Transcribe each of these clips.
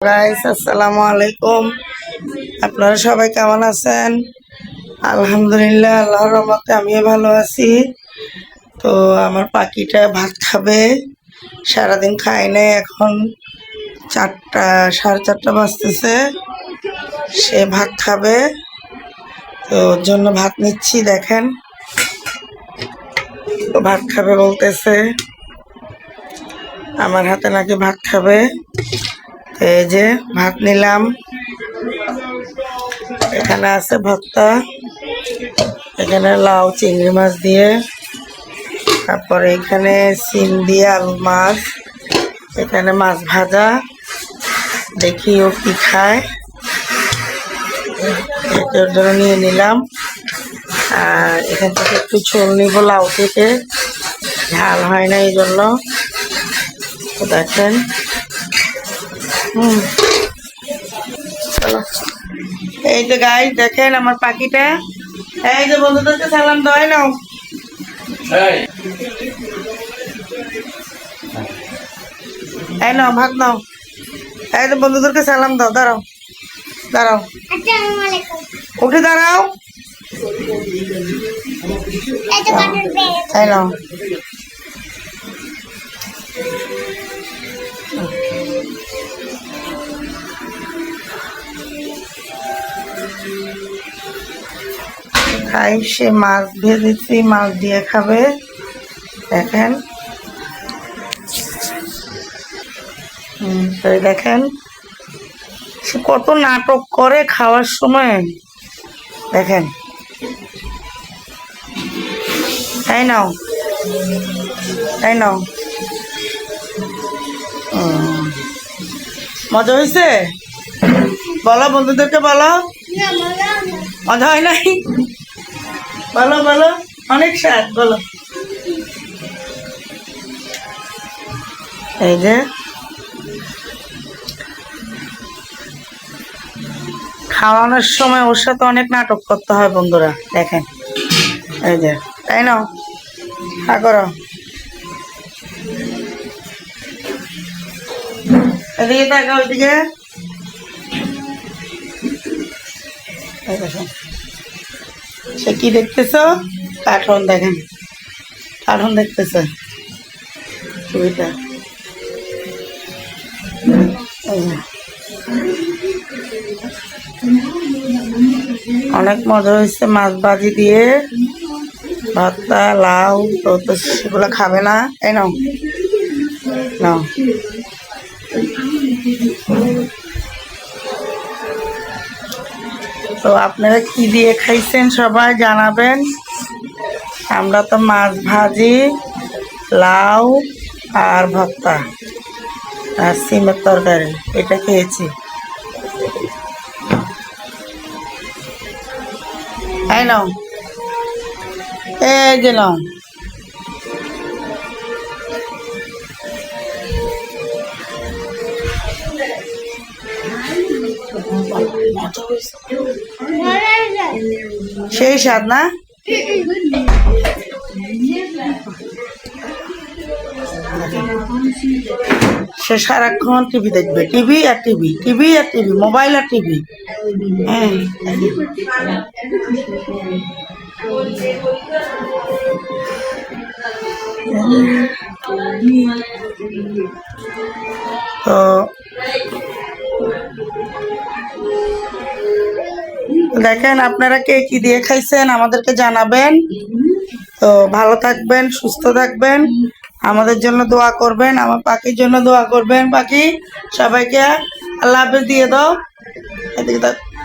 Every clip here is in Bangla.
আসসালামু আলাইকুম। আপনারা সবাই কেমন আছেন? আলহামদুলিল্লাহ, আল্লাহর রহমতে আমিও ভালো আছি। তো আমার পাখিটা ভাত খাবে। সারাদিন খাই নাই, এখন চারটা, সাড়ে চারটা বাজতেছে। সে ভাত খাবে। তো ওর জন্য ভাত নিচ্ছি, দেখেন। ভাত খাবে বলতেছে। আমার হাতে নাকি ভাত খাবে। এই যে ভাত নিলাম। এখানে আছে ভর্তা, এখানে লাউ, চিংড়ি মাছ দিয়ে। তারপরে এখানে সিম দিয়ে আলু মাছ, এখানে মাছ ভাজা। দেখি ও কি খায়। এটার জন্য নিয়ে নিলাম। আর এখান থেকে একটু ঝোল নিব লাউ থেকে। ঝাল হয় না এই জন্য। দেখেন। হুম। এই যে গাই দেখেন আমার পাখিটা। এই যে বন্ধুদেরকে সালাম দেওয়াই নাও। এই নাও ভাত নাও। এই যে বন্ধুদেরকে সালাম দাও দাঁড়াও। দাঁড়াও। উঠে দাঁড়াও। এই নাও। খাই, সে মাছ ভেজেছি, মাছ দিয়ে খাবে। দেখেন। দেখেন, সে কত নাটক করে খাওয়ার সময়। দেখেন। তাই নাও। তাই নাও। মজা হয়েছে বলো, বন্ধুদেরকে বলো। হয় নাই। বলো বলো অনেক স্বাদ, বলো। এই যে। খাওয়ানোর সময় ওর সাথে অনেক নাটক করতে হয় বন্ধুরা, দেখেন। এই যে, তাই না? হা, করো। এদিকে তাকা ওইদিকে সে কি দেখতেছ? কার্টুন দেখেন। কার্টুন দেখতেছে। ছবিটা। অনেক মজা হয়েছে মাছ ভাজি দিয়ে। ভর্তা, লাউ তো তো সেগুলো খাবে না। এই নাও। নাও। তো আপনারা কি দিয়ে খাইছেন সবাই জানাবেন। আমরা তো মাছ ভাজি, লাউ আর ভর্তা আর সিমের তরকারি, এটা খেয়েছি। এই যে সেই স্বাদ না? সে সারাক্ষণ টিভি দেখবে। টিভি আর টিভি টিভি আর টিভি মোবাইল আর টিভি হ্যাঁ। তো দেখেন আপনারা কে কি দিয়ে খাইছেন, আমাদেরকে জানাবেন। তো ভালো থাকবেন, সুস্থ থাকবেন, আমাদের জন্য দোয়া করবেন, আমার পাখির জন্য দোয়া করবেন। পাখি, সবাইকে আল্লাহ হাফেজ দিয়ে দাও। এদিকে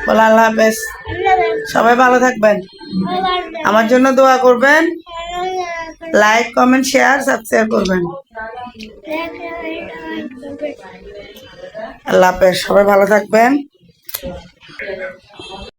বলো আল্লাহ হাফেজ। সবাই ভালো থাকবেন। আমার জন্য দোয়া করবেন। লাইক কমেন্ট শেয়ার সাবস্ক্রাইব করবেন। আল্লাহ হাফেজ। সবাই ভালো থাকবেন।